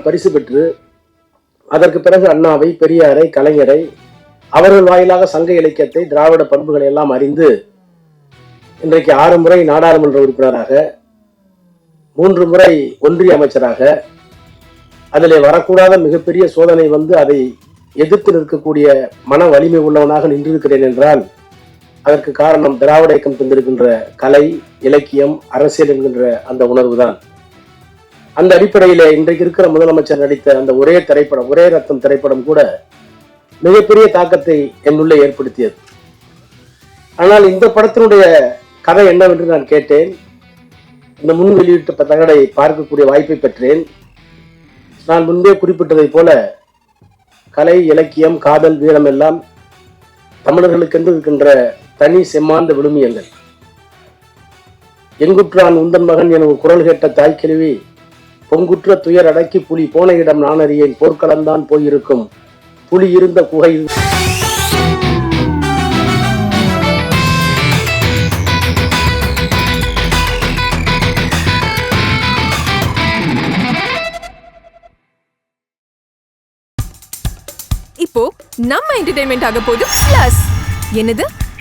நான் பரிசு பெற்று அதற்கு பிறகு அண்ணாவை பெரியாரை கலைஞரை அவர்கள் வாயிலாக சங்க இலக்கியத்தை திராவிட பண்புகளை எல்லாம் அறிந்து இன்றைக்கு ஆறு முறை நாடாளுமன்ற உறுப்பினராக மூன்று முறை ஒன்றிய அமைச்சராக அதிலே வரக்கூடாத மிகப்பெரிய சோதனை வந்து அதை எதிர்த்து நிற்கக்கூடிய மன வலிமை உள்ளவனாக நின்றிருக்கிறேன் என்றால் அதற்கு காரணம் திராவிட இயக்கம் தந்திருக்கின்ற கலை இலக்கியம் அரசியல் என்கின்ற அந்த உணர்வுதான். அந்த அடிப்படையிலே இன்றைக்கு இருக்கிற முதலமைச்சர் நடித்த அந்த ஒரே திரைப்படம் ஒரே ரத்தம் திரைப்படம் கூட மிகப்பெரிய தாக்கத்தை என்னுள்ளே ஏற்படுத்தியது. ஆனால் இந்த படத்தினுடைய கதை என்னவென்று நான் கேட்டேன். இந்த முன் வெளியிட்ட தகடை பார்க்கக்கூடிய வாய்ப்பை பெற்றேன். நான் முன்பே குறிப்பிட்டதைப் போல கலை இலக்கியம் காதல் வீரம் எல்லாம் தமிழர்களுக்கென்று இருக்கின்ற தனி செம்மாந்த விழுமியங்கள். எங்குற்றான் உந்தன் மகன் என குரல் கேட்ட தாய்க்கிழவி பொங்குற்ற துயர் அடக்கி புலி போன இடம் நான் அறியேன். போர்க்களம்தான் போயிருக்கும். புலி இருந்த குகை இப்போ நம்ம என்டர்டைன்மெண்ட் ஆக போது பிளஸ் என்னது?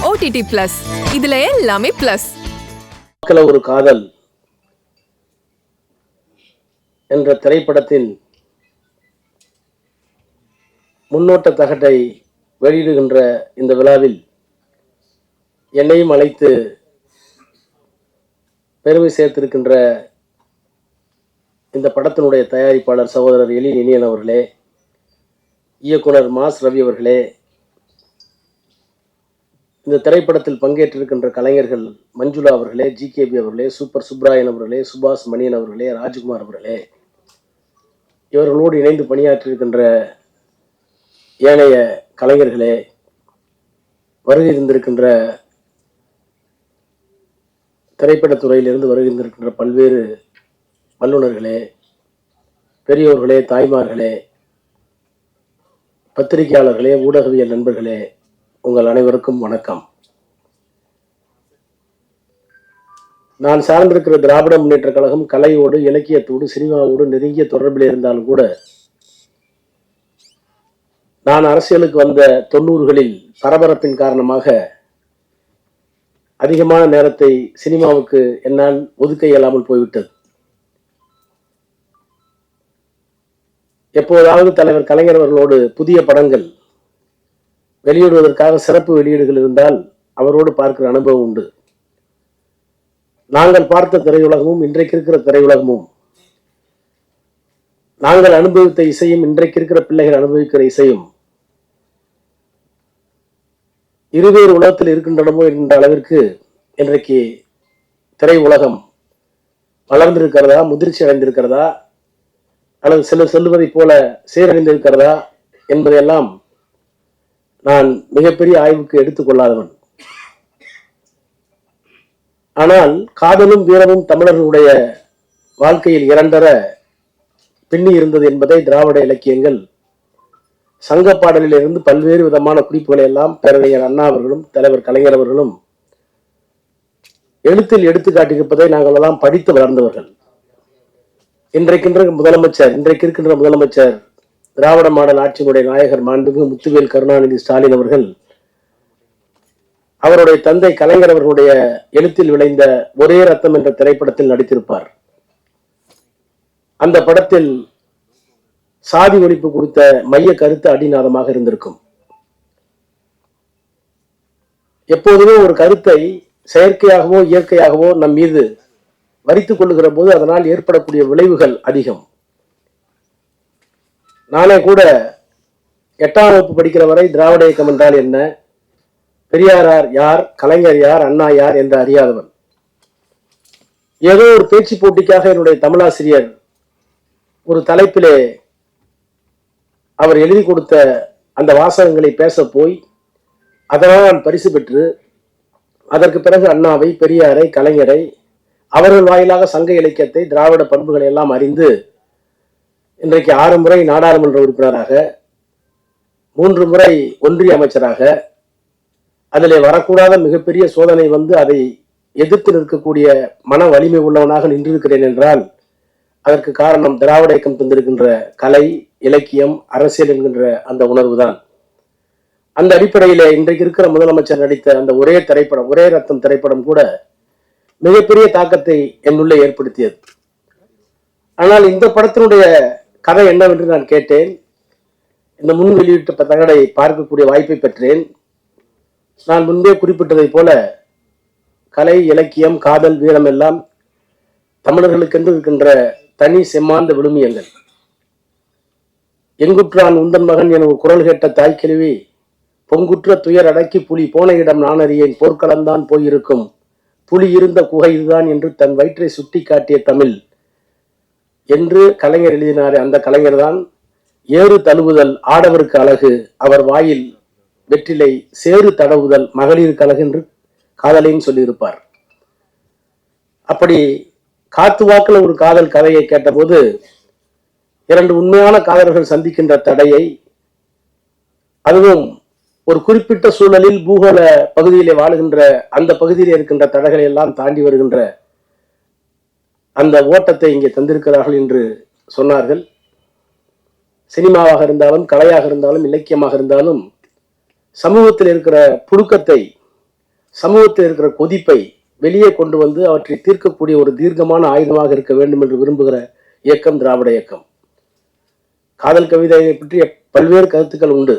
ஓடிடி பிளஸ் இதுல எல்லாமே பிளஸ் ஒரு காதல் என்ற திரைப்படத்தின் முன்னோட்ட தகட்டை வெளியிடுகின்ற இந்த விழாவில் என்னையும் அழைத்து பெருமை சேர்த்திருக்கின்ற இந்த படத்தினுடைய தயாரிப்பாளர் சகோதரர் எலி இனியன் அவர்களே இயக்குனர் மாஸ் ரவி அவர்களே இந்த திரைப்படத்தில் பங்கேற்றிருக்கின்ற கலைஞர்கள் மஞ்சுளா அவர்களே ஜி கேபி அவர்களே சூப்பர் சுப்ராயன் அவர்களே சுபாஷ் மணியன் அவர்களே ராஜ்குமார் அவர்களே. இவர்களோடு இணைந்து பணியாற்றியிருக்கின்ற ஏனைய கலைஞர்களே வருகை இருந்திருக்கின்ற திரைப்படத்துறையிலிருந்து வருகை இருந்திருக்கின்ற பல்வேறு வல்லுநர்களே பெரியோர்களே தாய்மார்களே பத்திரிகையாளர்களே ஊடகவியல் நண்பர்களே உங்கள் அனைவருக்கும் வணக்கம். நான் சார்ந்திருக்கிற திராவிட முன்னேற்ற கழகம் கலையோடு இலக்கியத்தோடு சினிமாவோடு நெருங்கிய தொடர்பில் இருந்தாலும் கூட நான் அரசியலுக்கு வந்த தொண்ணூறுகளில் பரபரப்பின் காரணமாக அதிகமான நேரத்தை சினிமாவுக்கு என்னால் ஒதுக்க இயலாமல் போய்விட்டது. எப்போதாவது தலைவர் கலைஞர் அவர்களோடு புதிய படங்கள் வெளியிடுவதற்காக சிறப்பு வெளியீடுகள் இருந்தால் அவரோடு பார்க்கிற அனுபவம் உண்டு. நாங்கள் பார்த்த திரையுலகமும் இன்றைக்கு இருக்கிற திரையுலகமும். நாங்கள் அனுபவித்த இசையும் இன்றைக்கு இருக்கிற பிள்ளைகள் அனுபவிக்கிற இசையும் இருவேறு உலகத்தில் இருக்கின்றனமோ என்ற அளவிற்கு இன்றைக்கு திரையுலகம் வளர்ந்திருக்கிறதா முதிர்ச்சி அடைந்திருக்கிறதா அல்லது சிலர் சொல்லுவதைப் போல சீரழிந்திருக்கிறதா என்பதையெல்லாம் நான் மிகப்பெரிய ஆய்வுக்கு எடுத்துக்கொள்ளாதவன். ஆனால் காதலும் வீரமும் தமிழர்களுடைய வாழ்க்கையில் இரண்டர பின்னி இருந்தது என்பதை திராவிட இலக்கியங்கள் சங்க பாடலிலிருந்து பல்வேறு விதமான குறிப்புகளை எல்லாம் பேரறிஞர் அண்ணா அவர்களும் தலைவர் கலைஞர் அவர்களும் எழுத்தில் எடுத்து காட்டியிருப்பதை நாங்கள் எல்லாம் படித்து வளர்ந்தவர்கள். இன்றைக்கின்ற முதலமைச்சர் இன்றைக்கு இருக்கின்ற முதலமைச்சர் திராவிட மாடல் ஆட்சியினுடைய நாயகர் மாண்புமிகு முத்துவேல் கருணாநிதி ஸ்டாலின் அவர்கள் அவருடைய தந்தை கலைஞர் அவர்களுடைய எழுத்தில் விளைந்த ஒரே ரத்தம் என்ற திரைப்படத்தில் நடித்திருப்பார். அந்த படத்தில் சாதி ஒழிப்பு குறித்த மைய கருத்து அடிநாதமாக இருந்திருக்கும். எப்போதுமே ஒரு கருத்தை செயற்கையாகவோ இயற்கையாகவோ நம் மீது வரித்துக் கொள்ளுகிற போது அதனால் ஏற்படக்கூடிய விளைவுகள் அதிகம். நானே கூட எட்டாம் வகுப்பு படிக்கிற வரை திராவிட இயக்கம் என்றால் என்ன? பெரியாரார் யார்? கலைஞர் யார்? அண்ணா யார்? என்று அறியாதவன். ஏதோ ஒரு பேச்சு போட்டிக்காக என்னுடைய தமிழாசிரியர் ஒரு தலைப்பிலே அவர் எழுதி கொடுத்த அந்த வாசகங்களை பேச போய் அதனால் நான் பரிசு பெற்று அதற்கு பிறகு அண்ணாவை பெரியாரை கலைஞரை அவர்கள் வாயிலாக சங்க இலக்கியத்தை திராவிட பண்புகளை எல்லாம் அறிந்து இன்றைக்கு ஆறு முறை நாடாளுமன்ற உறுப்பினராக மூன்று முறை ஒன்றிய அமைச்சராக அதிலே வரக்கூடாத மிகப்பெரிய சோதனை வந்து அதை எதிர்த்து நிற்கக்கூடிய மன வலிமை உள்ளவனாக நின்றிருக்கிறேன் என்றால் அதற்கு காரணம் திராவிட இயக்கம் தந்திருக்கின்ற கலை இலக்கியம் அரசியல் என்கின்ற அந்த உணர்வுதான். அந்த அடிப்படையில் இன்றைக்கு இருக்கிற முதலமைச்சர் நடித்த அந்த ஒரே திரைப்படம் ஒரே ரத்தம் திரைப்படம் கூட மிகப்பெரிய தாக்கத்தை என்னுள்ளே ஏற்படுத்தியது. ஆனால் இந்த படத்தினுடைய கதை என்னவென்று நான் கேட்டேன். இந்த முன் வெளியிட்ட தகடை பார்க்கக்கூடிய வாய்ப்பை பெற்றேன். நான் முன்பே குறிப்பிட்டதைப் போல கலை இலக்கியம் காதல் வீரம் எல்லாம் தமிழர்களுக்கென்று இருக்கின்ற தனி செம்மாந்த விழுமியங்கள். எங்குற்றான் உந்தன் மகன் என குரல் கேட்ட தாய்க்கிழவி பொங்குற்ற துயர் அடக்கி புலி போன இடம் நான் அறியேன். போர்க்களம்தான் போயிருக்கும். புலி இருந்த குகை இதுதான் என்று தன் வயிற்றை சுட்டி காட்டிய தமிழ் என்று கலைஞர் எழுதினாரே அந்த கலைஞர் தான் ஏறு தழுவுதல் ஆடவருக்கு அழகு அவர் வாயில் வெற்றிலை சேறு தடவுதல் மகளிருக்கு அழகு என்று காதலையும் சொல்லியிருப்பார். அப்படி காத்து வாக்கில் ஒரு காதல் கதையை கேட்டபோது இரண்டு உண்மையான காதலர்கள் சந்திக்கின்ற தடையை அதுவும் ஒரு குறிப்பிட்ட சூழலில் பூகோள பகுதியிலே வாழுகின்ற அந்த பகுதியிலே இருக்கின்ற தடைகளை எல்லாம் தாண்டி வருகின்ற அந்த ஓட்டத்தை இங்கே தந்திருக்கிறார்கள் என்று சொன்னார்கள். சினிமாவாக இருந்தாலும் கலையாக இருந்தாலும் இலக்கியமாக இருந்தாலும் சமூகத்தில் இருக்கிற புழுக்கத்தை சமூகத்தில் இருக்கிற கொதிப்பை வெளியே கொண்டு வந்து அவற்றை தீர்க்கக்கூடிய ஒரு தீர்க்கமான ஆயுதமாக இருக்க வேண்டும் என்று விரும்புகிற இயக்கம் திராவிட இயக்கம். காதல் கவிதையை பற்றிய பல்வேறு கருத்துக்கள் உண்டு.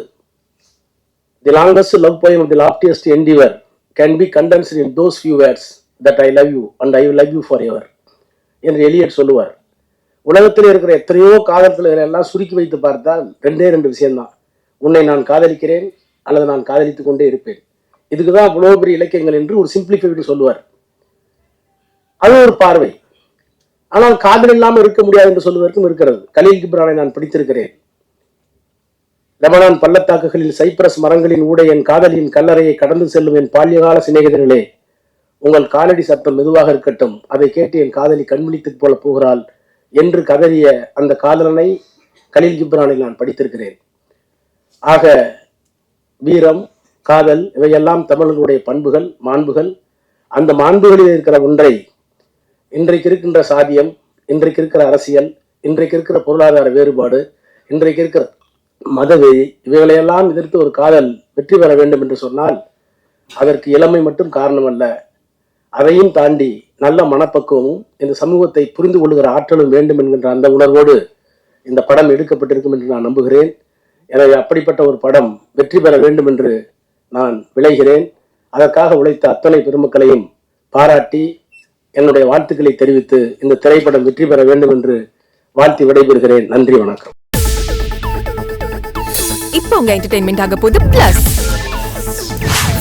The longest love poem the loftiest loftiest can be condensed in those few words that I love you and I love you forever என்று எலியட் சொல்லுவார். உலகத்தில் இருக்கிற எத்தனையோ காதல்களை எல்லாம் சுருக்கி வைத்து பார்த்தால் ரெண்டே ரெண்டு விஷயம்தான். உன்னை நான் காதலிக்கிறேன் அல்லது நான் காதலித்துக் கொண்டே இருப்பேன். இதுக்கு தான் இவ்வளோ பெரிய இலக்கியங்கள் என்று ஒரு சிம்பிளிஃபைடு சொல்லுவார். அது ஒரு பார்வை. ஆனால் காதல் இல்லாமல் இருக்க முடியாது என்று சொல்வதற்கும் இருக்கிறது. கலீல் கிப்ரானை நான் படித்திருக்கிறேன். லெபனான் பள்ளத்தாக்குகளில் சைப்ரஸ் மரங்களின் ஊடே என் காதலியின் கல்லறையை கடந்து செல்லும் என் பால்யகால சிநேகிதர்களே உங்கள் காலடி சத்தம் மெதுவாக இருக்கட்டும். அதை கேட்டு என் காதலி கண்விழித்துப் போல போகிறாள் என்று கதறிய அந்த காதலனை கலீல் கிப்ரானில் நான் படித்திருக்கிறேன். ஆக வீரம் காதல் இவையெல்லாம் தமிழர்களுடைய பண்புகள் மாண்புகள். அந்த மாண்புகளில் இருக்கிற ஒன்றை இன்றைக்கு இருக்கின்ற சாதியம் இன்றைக்கு இருக்கிற அரசியல் இன்றைக்கு இருக்கிற பொருளாதார வேறுபாடு இன்றைக்கு இருக்கிற மதவெறி இவைகளையெல்லாம் எதிர்த்து ஒரு காதல் வெற்றி பெற வேண்டும் என்று சொன்னால் அதற்கு இளமை மட்டும் காரணம் அல்ல அதையும் தாண்டி நல்ல மனப்பக்குவமும் இந்த சமூகத்தை புரிந்து கொள்கிற ஆற்றலும் வேண்டும் என்கின்ற அந்த உணர்வோடு இந்த படம் எடுக்கப்பட்டிருக்கும் என்று நான் நம்புகிறேன். எனவே அப்படிப்பட்ட ஒரு படம் வெற்றி பெற வேண்டும் என்று நான் விளைகிறேன். அதற்காக உழைத்த அத்தனை பெருமக்களையும் பாராட்டி என்னுடைய வாழ்த்துக்களை தெரிவித்து இந்த திரைப்படம் வெற்றி பெற வேண்டும் என்று வாழ்த்தி விடைபெறுகிறேன். நன்றி வணக்கம். இப்போ உங்க என்டர்டைன்மெண்ட் ஆக போகுது. Plus